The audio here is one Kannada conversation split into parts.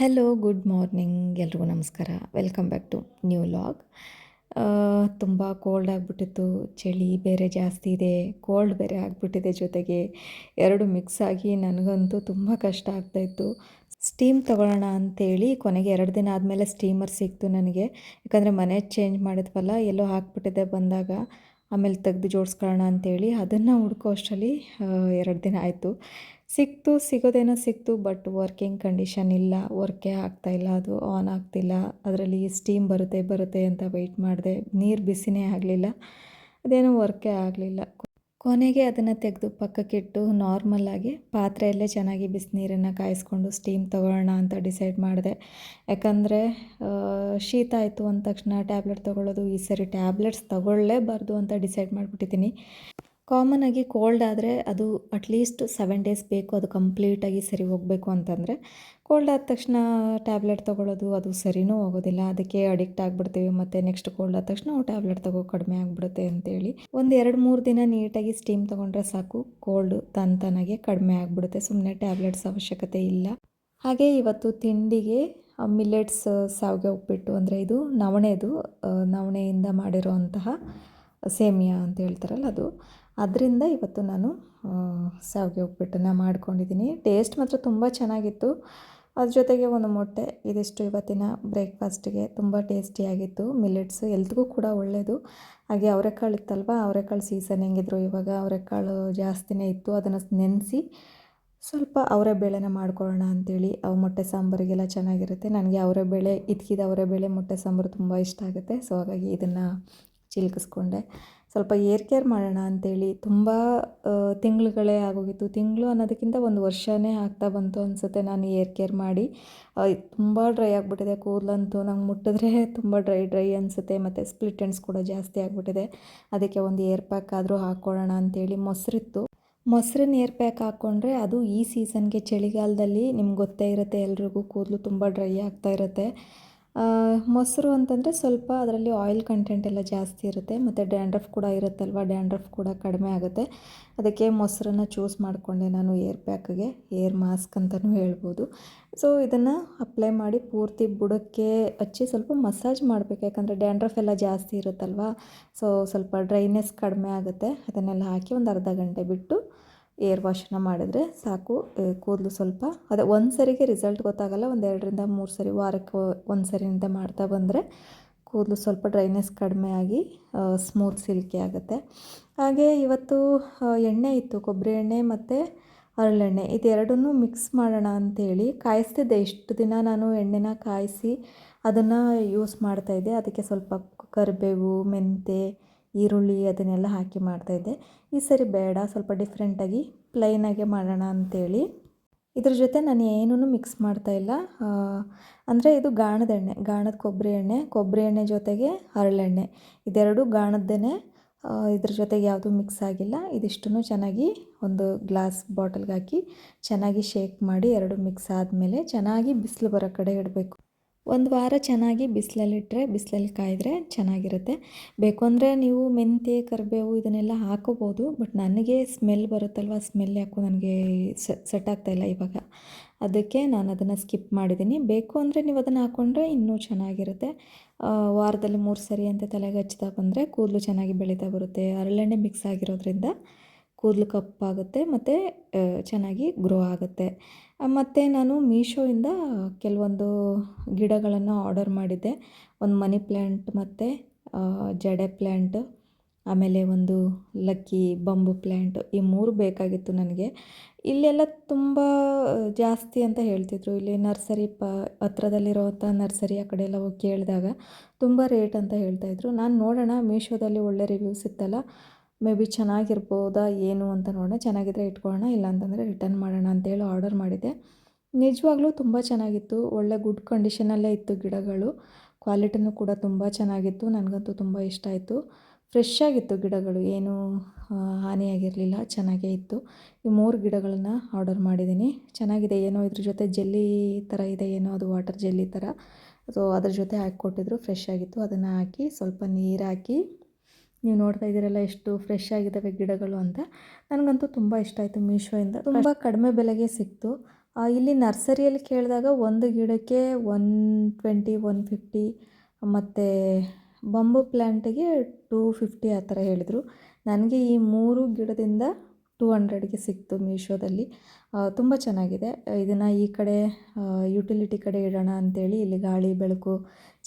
ಹೆಲೋ ಗುಡ್ ಮಾರ್ನಿಂಗ್ ಎಲ್ರಿಗೂ ನಮಸ್ಕಾರ. Welcome back to new vlog ತುಂಬ ಕೋಲ್ಡ್ ಆಗಿಬಿಟ್ಟಿತ್ತು, ಚಳಿ ಬೇರೆ ಜಾಸ್ತಿ ಇದೆ ಕೋಲ್ಡ್ ಬೇರೆ ಆಗಿಬಿಟ್ಟಿದೆ ಜೊತೆಗೆ ಎರಡು ಮಿಕ್ಸ್ ಆಗಿ ನನಗಂತೂ ತುಂಬ ಕಷ್ಟ ಆಗ್ತಾಯಿತ್ತು ಸ್ಟೀಮ್ ತೊಗೊಳ್ಳೋಣ ಅಂತೇಳಿ ಕೊನೆಗೆ ಎರಡು ದಿನ ಆದಮೇಲೆ ಸ್ಟೀಮರ್ ಸಿಕ್ತು ನನಗೆ. ಯಾಕಂದರೆ ಮನೆ ಚೇಂಜ್ ಮಾಡಿದ್ವಲ್ಲ, ಎಲ್ಲೋ ಹಾಕ್ಬಿಟ್ಟಿದೆ ಬಂದಾಗ. ಆಮೇಲೆ ತೆಗ್ದು ಜೋಡಿಸ್ಕೊಳ್ಳೋಣ ಅಂತೇಳಿ ಅದನ್ನು ಹುಡ್ಕೋ ಅಷ್ಟರಲ್ಲಿ ಎರಡು ದಿನ ಆಯಿತು. ಸಿಕ್ತು, ಸಿಗೋದೇನೋ ಸಿಕ್ತು, ಬಟ್ ವರ್ಕಿಂಗ್ ಕಂಡೀಷನ್ ಇಲ್ಲ, ವರ್ಕೇ ಆಗ್ತಾಯಿಲ್ಲ ಅದು ಆನ್ ಆಗ್ತಿಲ್ಲ, ಅದರಲ್ಲಿ ಸ್ಟೀಮ್ ಬರುತ್ತೆ ಬರುತ್ತೆ ಅಂತ ವೆಯ್ಟ್ ಮಾಡಿದೆ. ನೀರು ಬಿಸಿನೇ ಆಗಲಿಲ್ಲ, ಅದೇನೋ ವರ್ಕೇ ಆಗಲಿಲ್ಲ. ಕೊನೆಗೆ ಅದನ್ನು ತೆಗೆದು ಪಕ್ಕಕ್ಕಿಟ್ಟು ನಾರ್ಮಲ್ಲಾಗಿ ಪಾತ್ರೆಯಲ್ಲೇ ಚೆನ್ನಾಗಿ ಬಿಸಿನೀರನ್ನು ಕಾಯಿಸ್ಕೊಂಡು ಸ್ಟೀಮ್ ತೊಗೊಳ್ಳೋಣ ಅಂತ ಡಿಸೈಡ್ ಮಾಡಿದೆ. ಯಾಕಂದರೆ ಶೀತ ಆಯಿತು ಅಂದ ತಕ್ಷಣ ಟ್ಯಾಬ್ಲೆಟ್ ತೊಗೊಳ್ಳೋದು, ಈ ಸರಿ ಟ್ಯಾಬ್ಲೆಟ್ಸ್ ತೊಗೊಳ್ಳೇಬಾರ್ದು ಅಂತ ಡಿಸೈಡ್ ಮಾಡಿಬಿಟ್ಟಿದ್ದೀನಿ. ಆಗಿ ಕೋಲ್ಡ್ ಆದರೆ ಅದು ಅಟ್ಲೀಸ್ಟ್ ಸೆವೆನ್ ಡೇಸ್ ಬೇಕು, ಅದು ಕಂಪ್ಲೀಟಾಗಿ ಸರಿ ಹೋಗಬೇಕು ಅಂತಂದರೆ. ಕೋಲ್ಡ್ ಆದ ತಕ್ಷಣ ಟ್ಯಾಬ್ಲೆಟ್ ತೊಗೊಳ್ಳೋದು ಅದು ಸರಿನೂ ಹೋಗೋದಿಲ್ಲ. ಅದಕ್ಕೆ ಅಡಿಕ್ಟ್ ಆಗಿಬಿಡ್ತೀವಿ ಮತ್ತು ನೆಕ್ಸ್ಟ್ ಕೋಲ್ಡ್ ಆದ ತಕ್ಷಣ ಟ್ಯಾಬ್ಲೆಟ್ ತಗೋ ಕಡಿಮೆ ಆಗಿಬಿಡುತ್ತೆ ಅಂತೇಳಿ. ಒಂದು ಎರಡು ಮೂರು ದಿನ ನೀಟಾಗಿ ಸ್ಟೀಮ್ ತೊಗೊಂಡ್ರೆ ಸಾಕು. ಕೋಲ್ಡ್ ತನ್ ಕಡಿಮೆ ಆಗಿಬಿಡುತ್ತೆ. ಸುಮ್ಮನೆ ಟ್ಯಾಬ್ಲೆಟ್ಸ್ ಅವಶ್ಯಕತೆ ಇಲ್ಲ. ಹಾಗೆ ಇವತ್ತು ತಿಂಡಿಗೆ ಮಿಲ್ಲೆಟ್ಸ್ ಸಾವಿಗೆ ಉಪ್ಪಿಟ್ಟು ಅಂದರೆ ಇದು ನವಣೆದು. ನವಣೆಯಿಂದ ಮಾಡಿರೋ ಅಂತಹ ಸೇಮಿಯಾ ಅಂತ ಹೇಳ್ತಾರಲ್ಲ ಅದು. ಅದರಿಂದ ಇವತ್ತು ನಾನು ಸಾವಿಗೆ ಉಪ್ಪಿಟ್ಟನ್ನು ಮಾಡ್ಕೊಂಡಿದ್ದೀನಿ. ಟೇಸ್ಟ್ ಮಾತ್ರ ತುಂಬ ಚೆನ್ನಾಗಿತ್ತು. ಅದ್ರ ಜೊತೆಗೆ ಒಂದು ಮೊಟ್ಟೆ, ಇದಿಷ್ಟು ಇವತ್ತಿನ ಬ್ರೇಕ್ಫಾಸ್ಟಿಗೆ ತುಂಬ ಟೇಸ್ಟಿಯಾಗಿತ್ತು. ಮಿಲೆಟ್ಸ್ ಎಲ್ತಿಗೂ ಕೂಡ ಒಳ್ಳೆಯದು ಹಾಗೆ ಅವರೆಕಾಳು ಇತ್ತಲ್ವ, ಅವರೆಕಾಳು ಸೀಸನ್ ಹೆಂಗಿದ್ರು ಇವಾಗ ಅವರೆಕಾಳು ಜಾಸ್ತಿನೇ ಇತ್ತು, ಅದನ್ನು ನೆನೆಸಿ ಸ್ವಲ್ಪ ಅವರೇ ಬೇಳೆನ ಮಾಡ್ಕೊಳ್ಳೋಣ ಅಂಥೇಳಿ ಅವು ಮೊಟ್ಟೆ ಸಾಂಬಾರಿಗೆಲ್ಲ ಚೆನ್ನಾಗಿರುತ್ತೆ. ನನಗೆ ಅವರೇ ಬೇಳೆ, ಇದ್ಕಿದ ಅವರೇ ಬೇಳೆ ಮೊಟ್ಟೆ ಸಾಂಬಾರು ತುಂಬ ಇಷ್ಟ ಆಗುತ್ತೆ. ಸೊ ಹಾಗಾಗಿ ಇದನ್ನು ಚಿಲ್ಕಿಸ್ಕೊಂಡೆ. ಸ್ವಲ್ಪ ಏರ್ ಕೇರ್ ಮಾಡೋಣ ಅಂತೇಳಿ ತುಂಬ ತಿಂಗಳುಗಳೇ ಆಗೋಗಿತ್ತು. ತಿಂಗಳು ಅನ್ನೋದಕ್ಕಿಂತ ಒಂದು ವರ್ಷವೇ ಆಗ್ತಾ ಬಂತು ಅನಿಸುತ್ತೆ ನಾನು ಏರ್ ಕೇರ್ ಮಾಡಿ. ತುಂಬ ಡ್ರೈ ಆಗಿಬಿಟ್ಟಿದೆ. ಕೂದಲಂತೂ ನಂಗೆ ಮುಟ್ಟಿದ್ರೆ ತುಂಬ ಡ್ರೈ ಡ್ರೈ ಅನಿಸುತ್ತೆ. ಮತ್ತು ಸ್ಪ್ಲಿಟ್ ಎಂಡ್ಸ್ ಕೂಡ ಜಾಸ್ತಿ ಆಗಿಬಿಟ್ಟಿದೆ. ಅದಕ್ಕೆ ಒಂದು ಏರ್ ಪ್ಯಾಕ್ ಆದರೂ ಹಾಕ್ಕೊಳ್ಳೋಣ ಅಂತೇಳಿ ಮೊಸರಿತ್ತು. ಮೊಸರಿನ ಏರ್ ಪ್ಯಾಕ್ ಹಾಕ್ಕೊಂಡ್ರೆ ಅದು ಈ ಸೀಸನ್ಗೆ ಚಳಿಗಾಲದಲ್ಲಿ ನಿಮ್ಗೆ ಗೊತ್ತೇ ಇರುತ್ತೆ. ಎಲ್ರಿಗೂ ಕೂದಲು ತುಂಬ ಡ್ರೈ ಆಗ್ತಾ ಇರುತ್ತೆ. ಮೊಸರು ಅಂತಂದರೆ ಸ್ವಲ್ಪ ಅದರಲ್ಲಿ ಆಯಿಲ್ ಕಂಟೆಂಟ್ ಎಲ್ಲ ಜಾಸ್ತಿ ಇರುತ್ತೆ, ಮತ್ತು ಡ್ಯಾಂಡ್ರಫ್ ಕೂಡ ಇರುತ್ತಲ್ವ? ಡ್ಯಾಂಡ್ರಫ್ ಕೂಡ ಕಡಿಮೆ ಆಗುತ್ತೆ. ಅದಕ್ಕೆ ಮೊಸರನ್ನು ಚೂಸ್ ಮಾಡಿಕೊಂಡೆ ನಾನು ಏರ್ ಪ್ಯಾಕ್ಗೆ ಏರ್ ಮಾಸ್ಕ್ ಅಂತಲೂ ಹೇಳ್ಬೋದು. ಸೊ ಇದನ್ನು ಅಪ್ಲೈ ಮಾಡಿ ಪೂರ್ತಿ ಬುಡಕ್ಕೆ ಹಚ್ಚಿ ಸ್ವಲ್ಪ ಮಸಾಜ್ ಮಾಡಬೇಕು. ಯಾಕಂದರೆ ಡ್ಯಾಂಡ್ರಫ್ ಎಲ್ಲ ಜಾಸ್ತಿ ಇರುತ್ತಲ್ವ? ಸೊ ಸ್ವಲ್ಪ ಡ್ರೈನೆಸ್ ಕಡಿಮೆ ಆಗುತ್ತೆ. ಅದನ್ನೆಲ್ಲ ಹಾಕಿ ಒಂದು ಅರ್ಧ ಗಂಟೆ ಬಿಟ್ಟು ಏರ್ ವಾಶನ್ನ ಮಾಡಿದ್ರೆ ಸಾಕು ಕೂದಲು ಸ್ವಲ್ಪ. ಅದೇ ಒಂದು ಸರಿಗೆ ರಿಸಲ್ಟ್ ಗೊತ್ತಾಗಲ್ಲ, ಒಂದು ಎರಡರಿಂದ ಮೂರು ಸರಿ, ವಾರಕ್ಕೆ ಒಂದು ಸರಿಯಿಂದ ಮಾಡ್ತಾ ಬಂದರೆ ಕೂದಲು ಸ್ವಲ್ಪ ಡ್ರೈನೆಸ್ ಕಡಿಮೆ ಆಗಿ ಸ್ಮೂತ್ ಸಿಲ್ಕಿ ಆಗುತ್ತೆ. ಹಾಗೆ ಇವತ್ತು ಎಣ್ಣೆ ಇತ್ತು, ಕೊಬ್ಬರಿ ಎಣ್ಣೆ ಮತ್ತು ಹರಳೆಣ್ಣೆ ಇದೆರಡನ್ನೂ ಮಿಕ್ಸ್ ಮಾಡೋಣ ಅಂಥೇಳಿ ಕಾಯಿಸ್ತಿದ್ದೆ. ಇಷ್ಟು ದಿನ ನಾನು ಎಣ್ಣೆನ ಕಾಯಿಸಿ ಅದನ್ನು ಯೂಸ್ ಮಾಡ್ತಾಯಿದ್ದೆ ಅದಕ್ಕೆ ಸ್ವಲ್ಪ ಕರಿಬೇವು, ಮೆಂತೆ ಈರುಳ್ಳಿ ಅದನ್ನೆಲ್ಲ ಹಾಕಿ ಮಾಡ್ತಾಯಿದ್ದೆ ಈ ಸರಿ ಬೇಡ, ಸ್ವಲ್ಪ ಡಿಫ್ರೆಂಟಾಗಿ ಪ್ಲೈನಾಗೆ ಮಾಡೋಣ ಅಂಥೇಳಿ ಇದ್ರ ಜೊತೆ ನಾನು ಏನೂ ಮಿಕ್ಸ್ ಮಾಡ್ತಾ ಇಲ್ಲ. ಅಂದರೆ ಇದು ಗಾಣದ ಎಣ್ಣೆ, ಗಾಣದ ಕೊಬ್ಬರಿ ಎಣ್ಣೆ ಕೊಬ್ಬರಿ ಎಣ್ಣೆ ಜೊತೆಗೆ ಹರಳೆಣ್ಣೆ ಇದೆರಡು ಗಾಣದ್ದೇ ಇದ್ರ ಜೊತೆಗೆ ಯಾವುದೂ ಮಿಕ್ಸ್ ಆಗಿಲ್ಲ. ಇದಿಷ್ಟನ್ನು ಚೆನ್ನಾಗಿ ಒಂದು ಗ್ಲಾಸ್ ಬಾಟಲ್ಗೆ ಹಾಕಿ ಚೆನ್ನಾಗಿ ಶೇಕ್ ಮಾಡಿ ಎರಡು ಮಿಕ್ಸ್ ಆದಮೇಲೆ ಚೆನ್ನಾಗಿ ಬಿಸಿಲು ಬರೋ ಕಡೆ ಇಡಬೇಕು. ಒಂದು ವಾರ ಚೆನ್ನಾಗಿ ಬಿಸಿಲಲ್ಲಿಟ್ಟರೆ ಬಿಸಿಲಲ್ಲಿ ಕಾಯಿದ್ರೆ ಚೆನ್ನಾಗಿರುತ್ತೆ. ಬೇಕು ಅಂದರೆ ನೀವು ಮೆಂತ್ಯ, ಕರಿಬೇವು ಇದನ್ನೆಲ್ಲ ಹಾಕೋಬೋದು, ಬಟ್ ನನಗೆ ಸ್ಮೆಲ್ ಬರುತ್ತಲ್ವ? ಸ್ಮೆಲ್ ಯಾಕೋ ನನಗೆ ಸೆಟ್ ಆಗ್ತಾಯಿಲ್ಲ ಇವಾಗ. ಅದಕ್ಕೆ ನಾನು ಅದನ್ನು ಸ್ಕಿಪ್ ಮಾಡಿದ್ದೀನಿ. ಬೇಕು ಅಂದರೆ ನೀವು ಅದನ್ನು ಹಾಕ್ಕೊಂಡ್ರೆ ಇನ್ನೂ ಚೆನ್ನಾಗಿರುತ್ತೆ. ವಾರದಲ್ಲಿ ಮೂರು ಸರಿ ಅಂತ ತಲೆಗೆ ಹಚ್ತಾ ಬಂದರೆ ಕೂದಲು ಚೆನ್ನಾಗಿ ಬೆಳೀತಾ ಬರುತ್ತೆ. ಹರಳೆಣ್ಣೆ ಮಿಕ್ಸ್ ಆಗಿರೋದ್ರಿಂದ ಕೂದಲು ಕಪ್ಪಾಗುತ್ತೆ ಮತ್ತು ಚೆನ್ನಾಗಿ ಗ್ರೋ ಆಗುತ್ತೆ. ಮತ್ತು ನಾನು ಮೀಶೋಯಿಂದ ಕೆಲವೊಂದು ಗಿಡಗಳನ್ನು ಆರ್ಡರ್ ಮಾಡಿದ್ದೆ. ಒಂದು ಮನಿ ಪ್ಲ್ಯಾಂಟ್ ಮತ್ತು ಜಡೆ ಪ್ಲ್ಯಾಂಟ್ ಆಮೇಲೆ ಒಂದು ಲಕ್ಕಿ ಬಂಬು ಪ್ಲ್ಯಾಂಟ್ ಈ ಮೂರು ಬೇಕಾಗಿತ್ತು ನನಗೆ. ಇಲ್ಲೆಲ್ಲ ತುಂಬ ಜಾಸ್ತಿ ಅಂತ ಹೇಳ್ತಿದ್ರು. ಇಲ್ಲಿ ನರ್ಸರಿ ಪ, ಹತ್ರದಲ್ಲಿರೋವಂಥ ನರ್ಸರಿ ಆ ಕಡೆ ಎಲ್ಲ ಹೋಗಿ ಕೇಳಿದಾಗ ತುಂಬ ರೇಟ್ ಅಂತ ಹೇಳ್ತಾಯಿದ್ರು ನಾನು ನೋಡೋಣ, ಮೀಶೋದಲ್ಲಿ ಒಳ್ಳೆ ರಿವ್ಯೂಸ್ ಇತ್ತಲ್ಲ ಮೇ ಬಿ ಚೆನ್ನಾಗಿರ್ಬೋದಾ, ಏನು ಅಂತ ನೋಡೋಣ. ಚೆನ್ನಾಗಿದ್ರೆ ಇಟ್ಕೊಳ್ಳೋಣ, ಇಲ್ಲ ಅಂತಂದರೆ ರಿಟರ್ನ್ ಮಾಡೋಣ ಅಂತೇಳಿ ಆರ್ಡರ್ ಮಾಡಿದ್ದೆ. ನಿಜವಾಗ್ಲೂ ತುಂಬ ಚೆನ್ನಾಗಿತ್ತು. ಒಳ್ಳೆ ಗುಡ್ ಕಂಡೀಷನಲ್ಲೇ ಇತ್ತು ಗಿಡಗಳು. ಕ್ವಾಲಿಟಿನೂ ಕೂಡ ತುಂಬ ಚೆನ್ನಾಗಿತ್ತು. ನನಗಂತೂ ತುಂಬ ಇಷ್ಟ ಆಯಿತು. ಫ್ರೆಶ್ ಆಗಿತ್ತು ಗಿಡಗಳು. ಏನೂ ಹಾನಿಯಾಗಿರಲಿಲ್ಲ. ಚೆನ್ನಾಗೇ ಇತ್ತು. ಈ ಮೂರು ಗಿಡಗಳನ್ನ ಆರ್ಡರ್ ಮಾಡಿದ್ದೀನಿ. ಚೆನ್ನಾಗಿದೆ. ಏನೋ ಇದ್ರ ಜೊತೆ ಜೆಲ್ಲಿ ಥರ ಇದೆ. ಏನೋ ಅದು ವಾಟರ್ ಜೆಲ್ಲಿ ಥರ. ಸೊ, ಅದ್ರ ಜೊತೆ ಹಾಕಿ ಕೊಟ್ಟಿದ್ರು ಫ್ರೆಶ್ ಆಗಿತ್ತು. ಅದನ್ನು ಹಾಕಿ ಸ್ವಲ್ಪ ನೀರಾಕಿ ನೀವು ನೋಡ್ತಾ ಇದ್ದೀರಲ್ಲ ಎಷ್ಟು ಫ್ರೆಶ್ ಆಗಿದ್ದಾವೆ ಗಿಡಗಳು ಅಂತ. ನನಗಂತೂ ತುಂಬ ಇಷ್ಟ ಆಯಿತು ಮೀಶೋಯಿಂದ. ತುಂಬ ಕಡಿಮೆ ಬೆಲೆಗೆ ಸಿಕ್ತು. ಇಲ್ಲಿ ನರ್ಸರಿಯಲ್ಲಿ ಕೇಳಿದಾಗ ಒಂದು ಗಿಡಕ್ಕೆ ಒನ್ ಟ್ವೆಂಟಿ ಒನ್ ಫಿಫ್ಟಿ ಮತ್ತು ಬಂಬು ಪ್ಲ್ಯಾಂಟಿಗೆ ಟೂ ಫಿಫ್ಟಿ ಆ ಥರ ಹೇಳಿದರು. ನನಗೆ ಈ ಮೂರು ಗಿಡದಿಂದ ಟೂ ಹಂಡ್ರೆಡ್ಗೆ ಸಿಕ್ತು ಮೀಶೋದಲ್ಲಿ. ತುಂಬ ಚೆನ್ನಾಗಿದೆ. ಇದನ್ನು ಈ ಕಡೆ ಯುಟಿಲಿಟಿ ಕಡೆ ಇಡೋಣ ಅಂತೇಳಿ ಇಲ್ಲಿ ಗಾಳಿ, ಬೆಳಕು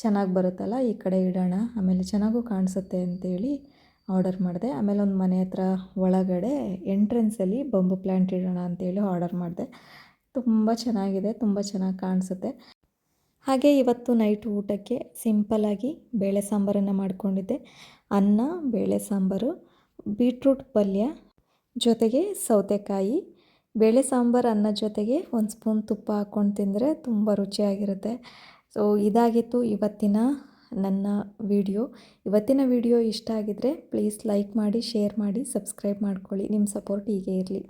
ಚೆನ್ನಾಗಿ ಬರುತ್ತಲ್ಲ, ಈ ಕಡೆ ಇಡೋಣ. ಆಮೇಲೆ ಚೆನ್ನಾಗೂ ಕಾಣಿಸುತ್ತೆ ಅಂತೇಳಿ ಆರ್ಡರ್ ಮಾಡಿದೆ. ಆಮೇಲೆ ಒಂದು ಮನೆ ಹತ್ರ ಒಳಗಡೆ ಎಂಟ್ರೆನ್ಸಲ್ಲಿ ಬಂಬು ಪ್ಲ್ಯಾಂಟ್ ಇಡೋಣ ಅಂತೇಳಿ ಆರ್ಡರ್ ಮಾಡಿದೆ. ತುಂಬ ಚೆನ್ನಾಗಿದೆ, ತುಂಬ ಚೆನ್ನಾಗಿ ಕಾಣಿಸುತ್ತೆ. ಹಾಗೆ ಇವತ್ತು ನೈಟ್ ಊಟಕ್ಕೆ ಸಿಂಪಲಾಗಿ ಬೇಳೆ ಸಾಂಬಾರನ್ನು ಮಾಡಿಕೊಂಡಿದ್ದೆ. ಅನ್ನ, ಬೇಳೆ ಸಾಂಬಾರು, ಬೀಟ್ರೂಟ್ ಪಲ್ಯ ಜೊತೆಗೆ ಸೌತೆಕಾಯಿ, ಬೇಳೆ ಸಾಂಬಾರು ಅನ್ನ ಜೊತೆಗೆ ಒಂದು ಸ್ಪೂನ್ ತುಪ್ಪ ಹಾಕ್ಕೊಂಡು ತಿಂದರೆ ತುಂಬ ರುಚಿಯಾಗಿರುತ್ತೆ. ಸೊ ಇದಾಗಿತ್ತು ಇವತ್ತಿನ ನನ್ನ ವಿಡಿಯೋ. ಇವತ್ತಿನ ವಿಡಿಯೋ ಇಷ್ಟ ಆಗಿದ್ದರೆ ಪ್ಲೀಸ್ ಲೈಕ್ ಮಾಡಿ, ಶೇರ್ ಮಾಡಿ, ಸಬ್ಸ್ಕ್ರೈಬ್ ಮಾಡ್ಕೊಳ್ಳಿ. ನಿಮ್ಮ ಸಪೋರ್ಟ್ ಹೀಗೆ ಇರಲಿ.